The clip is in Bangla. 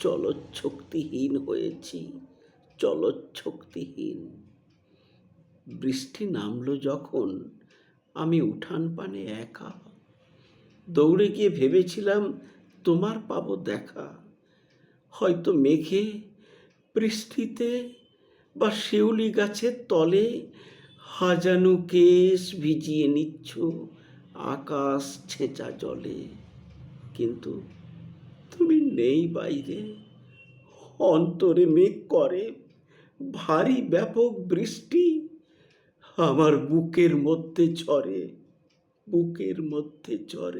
চলচ্ছক্তিহীন হয়েছি, চলচ্ছক্তিহীন। বৃষ্টি নামলো যখন, আমি উঠান পানে একা। দৌড়ে গিয়ে ভেবেছিলাম, তোমার পাবো দেখা। হয়তো মেঘে, বৃষ্টিতে বা শিউলি গাছের তলে হাজানু কেশ ভিজিয়ে নিচ্ছ, আকাশ ছেঁচা জলে। কিন্তু তুমি নেই বাইরে। অন্তরে মেঘ করে, ভারী ব্যাপক বৃষ্টি আমার বুকের মধ্যে ঝরে, বুকের মধ্যে ঝরে।